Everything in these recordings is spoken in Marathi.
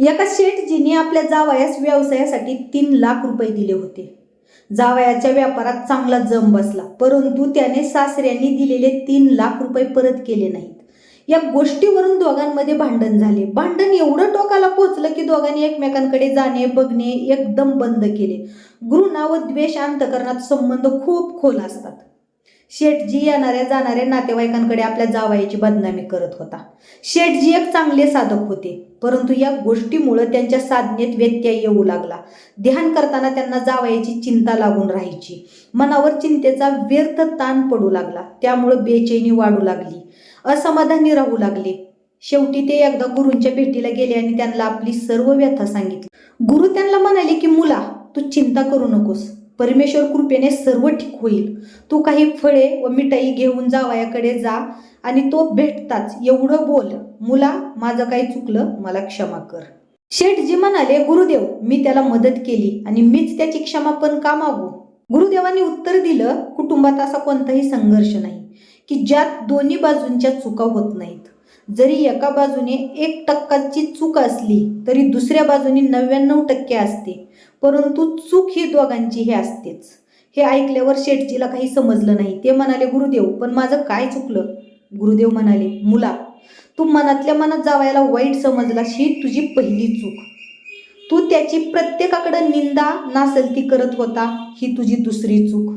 एका शेठजीने आपल्या जावयास व्यवसायासाठी तीन लाख रुपये दिले होते. जावयाच्या व्यापारात चांगला जम बसला परंतु त्याने सासऱ्यांनी दिलेले तीन लाख रुपये परत केले नाहीत. या गोष्टीवरून दोघांमध्ये भांडण झाले. भांडण एवढं टोकाला पोहोचलं की दोघांनी एकमेकांकडे जाणे बघणे एकदम बंद केले. घृणा व द्वेष अंतकरणात संबंध खूप खोल असतात. शेठजी येणाऱ्या जाणाऱ्या नातेवाईकांकडे आपल्या जावायची बदनामी करत होता. शेठजी एक चांगले साधक होते परंतु या गोष्टीमुळं त्यांच्या साधनेत व्यत्यय येऊ लागला. ध्यान करताना त्यांना जावयाची चिंता लागून राहायची. मनावर चिंतेचा व्यर्थ ताण पडू लागला. त्यामुळे बेचैनी वाढू लागली. असमाधानी राहू लागले. शेवटी ते एकदा गुरूंच्या भेटीला गेले आणि त्यांना आपली सर्व व्यथा सांगितली. गुरु त्यांना म्हणाले की मुला तू चिंता करू नकोस. परमेश्वर कृपेने सर्व ठीक होईल. तू काही फळे व मिठाई घेऊन जावयाकडे जा आणि तो भेटताच एवढं बोल मुला माझं काही चुकलं मला क्षमा कर. शेठजी म्हणाले गुरुदेव मी त्याला मदत केली आणि मीच त्याची क्षमा पण का मागू? गुरुदेवांनी उत्तर दिलं कुटुंबात असा कोणताही संघर्ष नाही की ज्यात दोन्ही बाजूंच्या चुका होत नाहीत. जरी एका बाजूने एक टक्काची चूक असली तरी दुसऱ्या बाजूने नव्याण्णव टक्के असते. परंतु चूक ही दोघांची हे असतेच. हे ऐकल्यावर शेटजीला काही समजलं नाही. ते म्हणाले गुरुदेव पण माझं काय चुकलं? गुरुदेव म्हणाले मुला तू मनातल्या मनात जावायला वाईट समजलास ही तुझी पहिली चूक. तू त्याची प्रत्येकाकडं निंदा नासलती करत होता ही तुझी दुसरी चूक.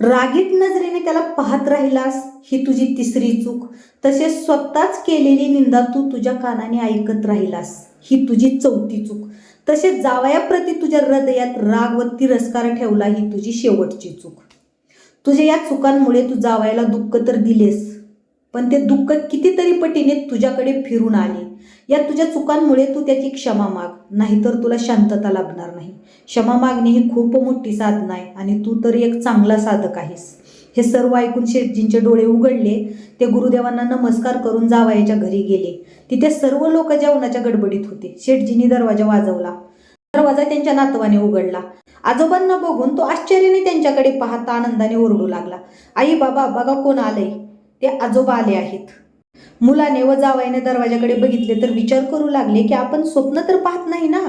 रागीट नजरेने त्याला पाहत राहिलास ही तुझी तिसरी चूक. तसेच स्वतःच केलेली निंदा तू तुझ्या कानाने ऐकत राहिलास ही तुझी चौथी चूक. तसेच जावयाप्रती तुझ्या हृदयात राग व तिरस्कार ठेवला ही तुझी शेवटची चूक. तुझ्या या चुकांमुळे तू जावयाला दुःख तर दिलेस पण ते दुःख कितीतरी पटीने तुझ्याकडे फिरून आले. या तुझ्या चुकांमुळे तू त्याची क्षमा माग नाहीतर तुला शांतता लाभणार नाही. क्षमा मागणे ही खूप मोठी साधना आहे आणि तू तर एक चांगला साधक आहेस. हे सर्व ऐकून शेठजींचे डोळे उघडले. ते गुरुदेवांना नमस्कार करून जावयाच्या घरी गेले. तिथे सर्व लोक जेवणाच्या गडबडीत होते. शेठजींनी दरवाजा वाजवला. दरवाजा त्यांच्या नातवाने उघडला. आजोबांना बघून तो आश्चर्याने त्यांच्याकडे पाहता आनंदाने ओरडू लागला. आई बाबा बघा कोण आलंय. ते आजोबा आले आहेत. मुलाने व जावयाने दरवाजाकडे बघितले तर विचार करू लागले की आपण स्वप्न तर पाहत नाही ना?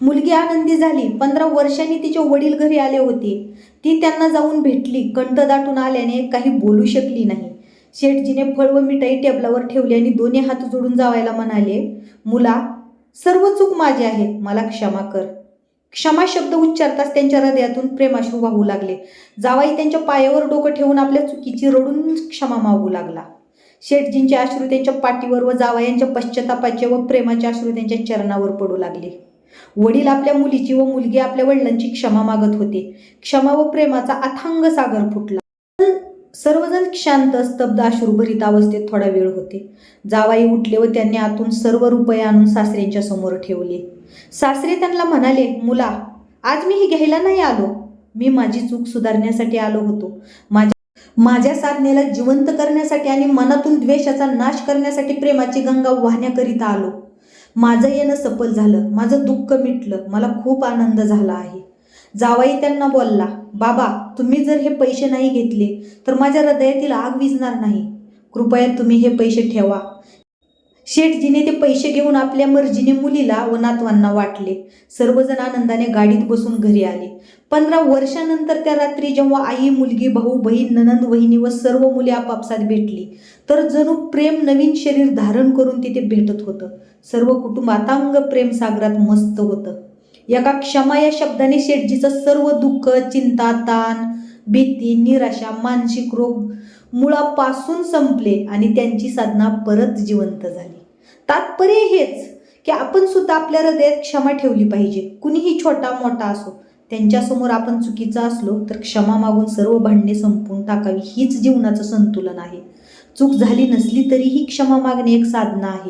मुलगी आनंदी झाली. पंधरा वर्षांनी तिचे वडील घरी आले होते. ती त्यांना जाऊन भेटली. कंठ दाटून आल्याने काही बोलू शकली नाही. शेठजीने फळ व मिठाई टेबलावर ठेवली आणि दोन्ही हात जोडून जावायला म्हणाले मुला सर्व चूक माझी आहे मला क्षमा कर. क्षमा शब्द उच्चारताच त्यांच्या हृदयातून प्रेमाश्रू वाहू लागले. जावाई त्यांच्या पायावर डोकं ठेवून आपल्या चुकीची रडून क्षमा मागू लागला. शेठजींचे अश्रू त्यांच्या पाठीवर व जावयांच्या पश्चातापाचे व प्रेमाचे अश्रू त्यांच्या चरणावर पडू लागले. वडील आपल्या मुलीची व मुलगी आपल्या वडिलांची क्षमा मागत होते. क्षमा व प्रेमाचा अथांग सागर फुटला. सर्वजण शांत स्तब्ध अश्रुभरित अवस्थेत थोडा वेळ होते. जावाई उठले व त्यांनी आतून सर्व रुपये आणून सासऱ्यांच्या समोर ठेवले. सासरे त्यांना म्हणाले मुला आज मी ही घ्यायला नाही आलो. मी माझी चूक सुधारण्यासाठी आलो होतो. माझ्या माझ्या साधनेला जिवंत करण्यासाठी आणि मनातून द्वेषाचा नाश करण्यासाठी प्रेमाची गंगा वाहण्याकरिता आलो. माझं येणं सफल झालं. माझं दुःख मिटलं. मला खूप आनंद झाला आहे. जावाई त्यांना बोलला बाबा तुम्ही जर हे पैसे नाही घेतले तर माझ्या हृदयातील आग विजणार नाही. कृपया तुम्ही हे पैसे ठेवा. शेठजीने ते पैसे घेऊन आपल्या मर्जीने मुलीला व नातवांना वाटले. सर्वजण आनंदाने गाडीत बसून घरी आले. पंधरा वर्षानंतर त्या रात्री जेव्हा आई मुलगी भाऊ बहीण ननंद वहिनी व सर्व मुले आपापसात भेटली तर जणू प्रेम नवीन शरीर धारण करून तिथे भेटत होतं. सर्व कुटुंब अंग प्रेम सागरात मस्त होतं. एका क्षमा या शब्दाने शेठजीचं सर्व दुःख चिंता ताण भीती निराशा मानसिक रोग मुळापासून संपले आणि त्यांची साधना परत जिवंत झाली. तात्पर्य हेच की आपण सुद्धा आपल्या हृदयात क्षमा ठेवली पाहिजे. कुणीही छोटा मोठा असो त्यांच्यासमोर आपण चुकीचा असलो तर क्षमा मागून सर्व भांडणे संपवून टाकावी. हीच जीवनाचं संतुलन आहे. चूक झाली नसली तरीही क्षमा मागणे एक साधना आहे.